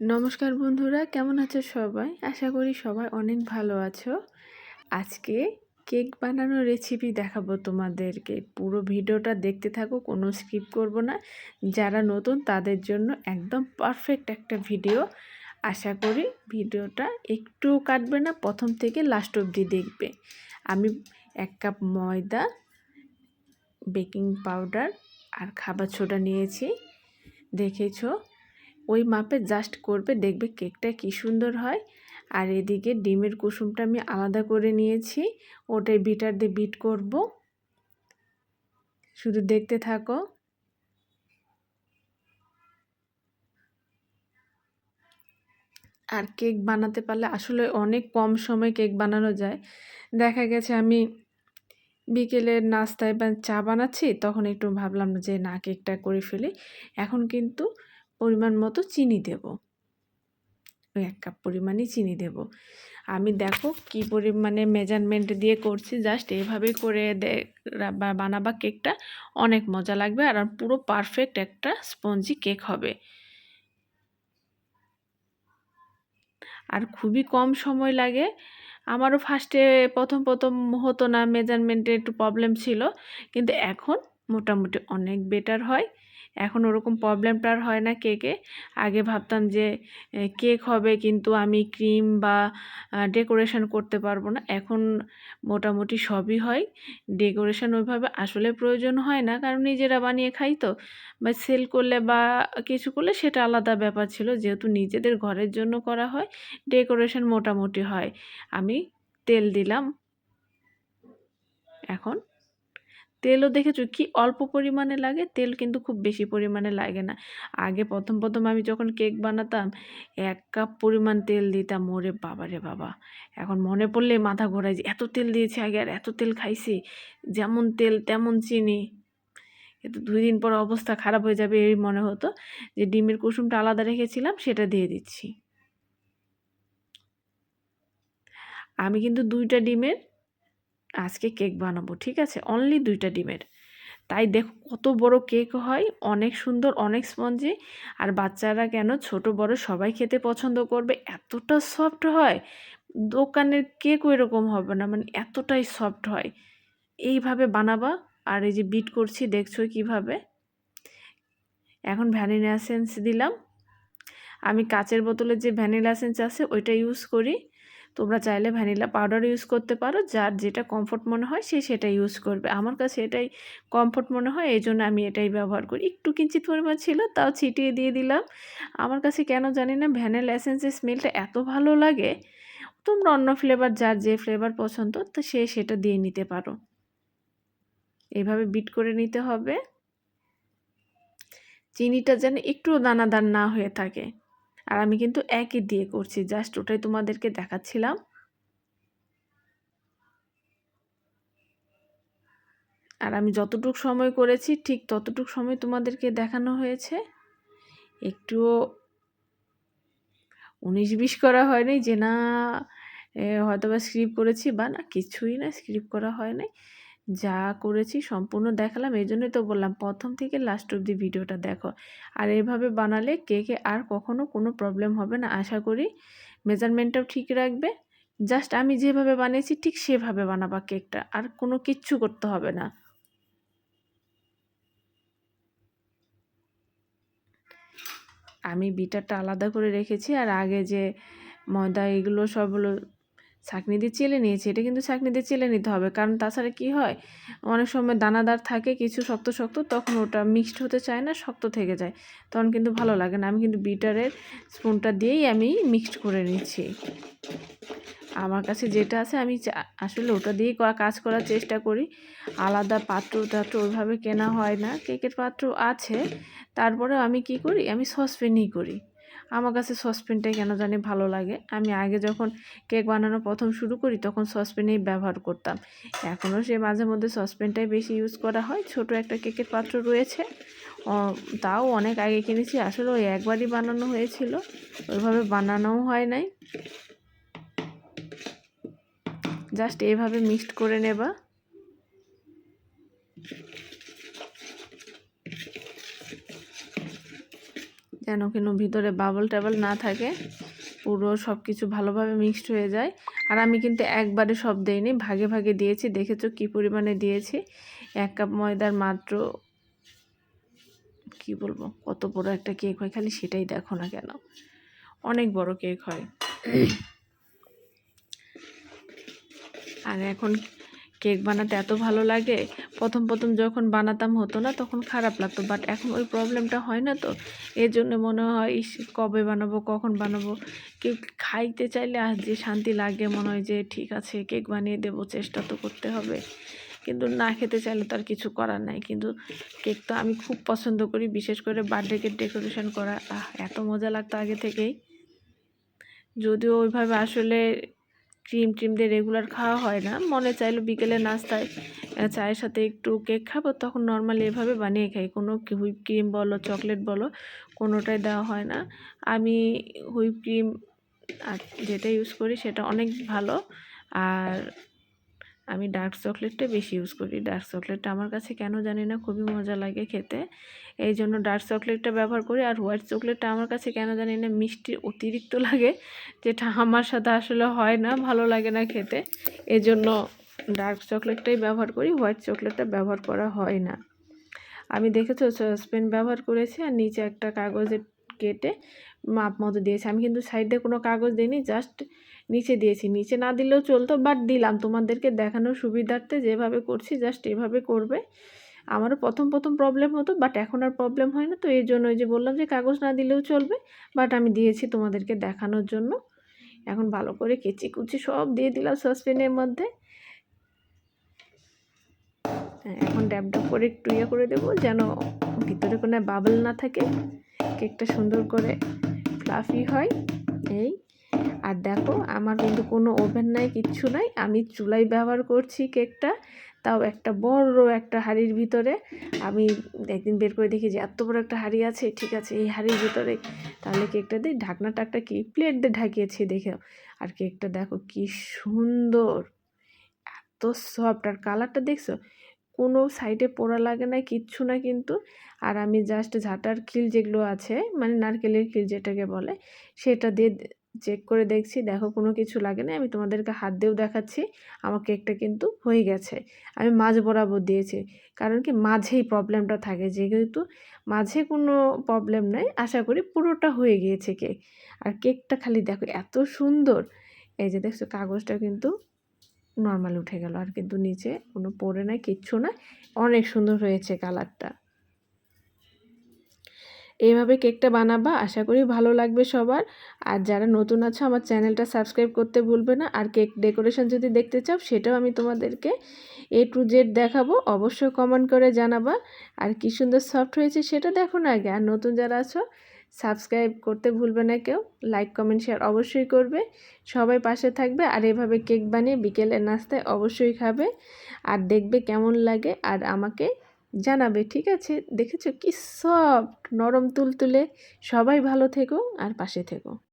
নমস্কার বন্ধুরা, কেমন আছো সবাই? আশা করি সবাই অনেক ভালো আছো। আজকে কেক বানানোর রেসিপি দেখাবো তোমাদেরকে। পুরো ভিডিওটা দেখতে থাকো, কোনো স্কিপ করব না। যারা নতুন, তাদের জন্য একদম পারফেক্ট একটা ভিডিও আশা করি ভিডিওটা একটু কাটবে না, প্রথম থেকে লাস্ট অবধি দেখবে। আমি এক কাপ ময়দা বেকিং পাউডার আর খাবার ছোটা নিয়েছি। দেখেছ? ওই মাপে জাস্ট করবে, দেখবে কেকটা কি সুন্দর হয়। আর এদিকে ডিমের কুসুমটা আমি আলাদা করে নিয়েছি, ওটাই বিটার দিয়ে বিট করব। শুধু দেখতে থাকো। আর কেক বানাতে পারলে আসলে অনেক কম সময় কেক বানানো যায়। দেখা গেছে আমি বিকেলের নাস্তায় বা চা বানাচ্ছি, তখন একটু ভাবলাম যে না, কেকটা করে ফেলি। এখন কিন্তু পরিমাণ মতো চিনি দেব। ওই এক কাপ পরিমাণই চিনি দেব। আমি দেখো কি পরিমাণে মেজারমেন্ট দিয়ে করছি। জাস্ট এভাবে করে বানাবা কেকটা অনেক মজা লাগবে আর পুরো পারফেক্ট একটা স্পঞ্জি কেক হবে। আর খুবই কম সময় লাগে। আমারও ফার্স্টে প্রথম প্রথম হতো না মেজারমেন্টে একটু প্রবলেম ছিল। কিন্তু এখন মোটামুটি অনেক বেটার হয়। এখন ওরকম প্রবলেমটা আর হয় না কেকে আগে ভাবতাম যে কেক হবে কিন্তু আমি ক্রিম বা ডেকোরেশন করতে পারব না। এখন মোটামুটি সবই হয়। ডেকোরেশন ওইভাবে আসলে প্রয়োজন হয় না, কারণ নিজেরা বানিয়ে খাই তো। বা সেল করলে বা কিছু করলে সেটা আলাদা ব্যাপার ছিল। যেহেতু নিজেদের ঘরের জন্য করা হয় ডেকোরেশন মোটামুটি হয়। আমি তেল দিলাম। এখন তেলও দেখেছ কি অল্প পরিমাণে লাগে, তেল কিন্তু খুব বেশি পরিমাণে লাগে না। আগে প্রথম প্রথম আমি যখন কেক বানাতাম, এক কাপ পরিমাণ তেল দিতাম, ওরে বাবা রে বাবা। এখন মনে পড়লে মাথা ঘোরায় যে এত তেল দিয়েছি আগে আর এত তেল খাইছি, যেমন তেল তেমন চিনি। কিন্তু দুই দিন পর অবস্থা খারাপ হয়ে যাবে এই মনে হতো যে ডিমের কুসুমটা আলাদা রেখেছিলাম, সেটা দিয়ে দিচ্ছি। আমি কিন্তু দুইটা ডিমের আজকে কেক বানাবো, ঠিক আছে? অনলি দুইটা ডিমের। তাই দেখো কত বড় কেক হয়, অনেক সুন্দর, অনেক স্পঞ্জি। আর বাচ্চারা কেন ছোট, বড় সবাই খেতে পছন্দ করবে। এতটা সফট হয়, দোকানের কেক ওই রকম হবে না মানে এতটাই সফট হয়। এইভাবে বানাবা, আর এই যে বিট করছি, দেখছ কীভাবে? এখন ভ্যানিলা এসেন্স দিলাম। আমি কাচের বোতলে যে ভ্যানিলা এসেন্স আছে, ওইটা ইউজ করি। তোমরা চাইলে ভ্যানিলা পাউডার ইউজ করতে পারো। যার যেটা কমফোর্ট মনে হয় সে সেটা ইউজ করবে। আমার কাছে এটাই কমফোর্ট মনে হয় এই জন্য আমি এটাই ব্যবহার করি। একটু কিঞ্চিত পরিমাণ ছিল, তাও ছিটিয়ে দিয়ে দিলাম। আমার কাছে কেন জানি না ভ্যানিলা এসেন্সের স্মেলটা এত ভালো লাগে। তোমরা অন্য ফ্লেভার যার যে ফ্লেভার পছন্দ, তো সে সেটা দিয়ে নিতে পারো। এভাবে বিট করে নিতে হবে। চিনিটা যেন একটু দানাদার না হয়ে থাকে। আর আমি কিন্তু একই দিয়ে করছি জাস্ট ওটাই তোমাদেরকে দেখাচ্ছিলাম। আর আমি যতটুক সময় করেছি, ঠিক ততটুক সময় তোমাদেরকে দেখানো হয়েছে। একটুও উনিশ বিশ করা হয়নি যে না হয়তো বা স্ক্রিপ্ট করেছি, বা না, কিছুই না স্ক্রিপ্ট করা হয় নাই। যা করেছি সম্পূর্ণ দেখালাম, এই জন্যই তো বললাম, প্রথম থেকে লাস্ট অব্দি ভিডিওটা দেখো। আর এভাবে বানালে কেকে আর কখনো কোনো প্রবলেম হবে না, আশা করি। মেজারমেন্টটাও ঠিক রাখবে। জাস্ট আমি যেভাবে বানিয়েছি, ঠিক সেভাবে বানাবা কেকটা আর কোনো কিচ্ছু করতে হবে না। আমি বিটারটা আলাদা করে রেখেছি, আর আগে যে ময়দা এগুলো সব হলো ছাঁকনি দিয়ে চেলে নিয়েছি, এটা কিন্তু ছাঁকনি দিয়ে চেলে নিতে হবে। কারণ তাছাড়া কি হয়? অনেক সময় দানাদার থাকে কিছু শক্ত শক্ত, তখন ওটা মিক্সড হতে চায় না, শক্ত থেকে যায়। তখন কিন্তু ভালো লাগে না। আমি কিন্তু বিটারের স্পুনটা দিয়েই আমি মিক্সড করে নিচ্ছি। আমার কাছে যেটা আছে, আমি আসলে ওটা দিয়েই কাজ করার চেষ্টা করি। আলাদা পাত্র টাত্র ওইভাবে কেনা হয় না। কেকের পাত্র আছে। তারপরেও আমি কি করি? আমি সসপ্যানেই করি। আমার কাছে সসপ্যানটাই কেন জানি ভালো লাগে। আমি আগে যখন কেক বানানো প্রথম শুরু করি, তখন সসপ্যানেই ব্যবহার করতাম। এখনও সে মাঝে মধ্যে সসপ্যানটাই বেশি ইউজ করা হয়। ছোট একটা কেকের পাত্র রয়েছে। তাও অনেক আগে কিনেছি। আসলে ওই একবারই বানানো হয়েছিল। ওইভাবে বানানোও হয় নাই। জাস্ট এভাবে মিক্সড করে নেবা। যেন কোনো ভিতরে বাবল টাবল না থাকে, পুরো সব কিছু ভালোভাবে মিক্সড হয়ে যায়। আর আমি কিন্তু একবারে সব দেইনি, ভাগে ভাগে দিয়েছি, দেখেছ কী পরিমাণে দিয়েছি। এক কাপ ময়দার মাত্র, কি বলব, কত বড় একটা কেক হয়, খালি সেটাই দেখো না কেন। অনেক বড় কেক হয়। আর এখন কেক বানাতে এত ভালো লাগে প্রথম প্রথম যখন বানাতাম হতো না, তখন খারাপ লাগতো। বাট এখন ওই প্রবলেমটা হয় না তো। এর জন্য মনে হয়, ইস, কবে বানাবো, কখন বানাবো? কেক খাইতে চাইলে আজ যে শান্তি লাগে, মনে হয় যে ঠিক আছে, কেক বানিয়ে দেবো, চেষ্টা তো করতে হবে। কিন্তু না খেতে চাইলে তো আর কিছু করার নাই। কিন্তু কেক তো আমি খুব পছন্দ করি, বিশেষ করে বার্থডে কেক ডেকোরেশন করা। এত মজা লাগতো আগে থেকেই। যদিও ওইভাবে আসলে ক্রিম ট্রিম দিয়ে রেগুলার খাওয়া হয় না, মনে চাইলো বিকেলে নাস্তায়। চায়ের সাথে একটু কেক খাব, তখন নর্মালি এভাবে বানিয়ে খাই। কোনো হুইপ ক্রিম বলো চকলেট বলো, কোনোটাই দেওয়া হয় না। আমি হুইপ ক্রিম আর যেটা ইউজ করি সেটা অনেক ভালো। আর আমি ডার্ক চকলেটটা বেশি ইউজ করি। ডার্ক চকলেটটা আমার কাছে কেন জানি না, খুবই মজা লাগে খেতে। এই জন্য ডার্ক চকলেটটা ব্যবহার করি। আর হোয়াইট চকলেটটা আমার কাছে কেন জানি না, মিষ্টি অতিরিক্ত লাগে। যেটা আমার সাথে আসলে হয় না, ভালো লাগে না খেতে। এই জন্য ডার্ক চকলেটটাই ব্যবহার করি, হোয়াইট চকলেটটা ব্যবহার করা হয় না। আমি দেখেছ সসপেন ব্যবহার করেছি আর নিচে একটা কাগজে কেটে মাপ মতো দিয়েছি। আমি কিন্তু সাইডে কোনো কাগজ দিইনি, জাস্ট নিচে দিয়েছি। নিচে না দিলেও চলতো, বাট দিলাম। তোমাদেরকে দেখানোর সুবিধার্থে যেভাবে করছি, জাস্ট এভাবে করবে। আমারও প্রথম প্রথম প্রবলেম হতো, বাট এখন আর প্রবলেম হয় না। তো এই জন্য যে বললাম যে কাগজ না দিলেও চলবে, বাট আমি দিয়েছি তোমাদেরকে দেখানোর জন্য। এখন ভালো করে কেচি কুচি সব দিয়ে দিলাম সসপেনের মধ্যে। এখন ড্যাব ড্যাব করে একটু ইয়ে করে দেবো যেন ভিতরে কোনো বাবল না থাকে। কেকটা সুন্দর করে ফ্লাফি হয়। এই, আর দেখো আমার কিন্তু কোনো ওভেন নাই, কিচ্ছু নাই। আমি চুলাই ব্যবহার করছি কেকটা তাও একটা বড় একটা হাঁড়ির ভিতরে। আমি একদিন বের করে দেখি যে এত বড় একটা হাঁড়ি আছে, ঠিক আছে, এই হাঁড়ির ভিতরে। তাহলে কেকটা দিই ঢাকনা টাকটা কি প্লেট দিয়ে ঢাকিয়েছি দেখে আর কেকটা দেখো কি সুন্দর, এত সফট আর কালারটা দেখছ? কোনো সাইডে পোড়া লাগে না, কিচ্ছু না কিন্তু। আর আমি জাস্ট ঝাঁটার খিল যেগুলো আছে মানে নারকেলের খিল যেটাকে বলে, সেটা দিয়ে চেক করে দেখছি, দেখো কোনো কিছু লাগে না। আমি তোমাদেরকে হাত দিয়েও দেখাচ্ছি আমার কেকটা কিন্তু হয়ে গেছে। আমি মাঝ বরাবর দিয়েছি, কারণ কি মাঝেই প্রবলেমটা থাকে। যেহেতু মাঝে কোনো প্রবলেম নাই, আশা করি পুরোটা হয়ে গিয়েছে কেক আর কেকটা খালি দেখো, এত সুন্দর। এই যে দেখছ, কাগজটা কিন্তু নর্মাল উঠে গেল। আর কিন্তু নিচে কোনো পরে নাই, কিচ্ছু না অনেক সুন্দর হয়েছে কালারটা। এইভাবে কেকটা বানাবা, আশা করি ভালো লাগবে সবার। আর যারা নতুন আছো, আমার চ্যানেলটা সাবস্ক্রাইব করতে ভুলবে না। আর কেক ডেকোরেশন যদি দেখতে চাও, সেটাও আমি তোমাদেরকে এ টু জেড দেখাবো। অবশ্যই কমেন্ট করে জানাবা। আর কী সুন্দর সফট হয়েছে, সেটা দেখো না আগে। আর নতুন যারা আছো সাবস্ক্রাইব করতে ভুলবে না কেউ, লাইক, কমেন্ট, শেয়ার অবশ্যই করবে। সবাই পাশে থাকবে আর এভাবে কেক বানিয়ে বিকেলের নাস্তায় অবশ্যই খাবে। আর দেখবে কেমন লাগে আর আমাকে জানাবে, ঠিক আছে? দেখেছ কি সফট নরম, তুলতুলে। সবাই ভালো থেকো আর পাশে থেকো।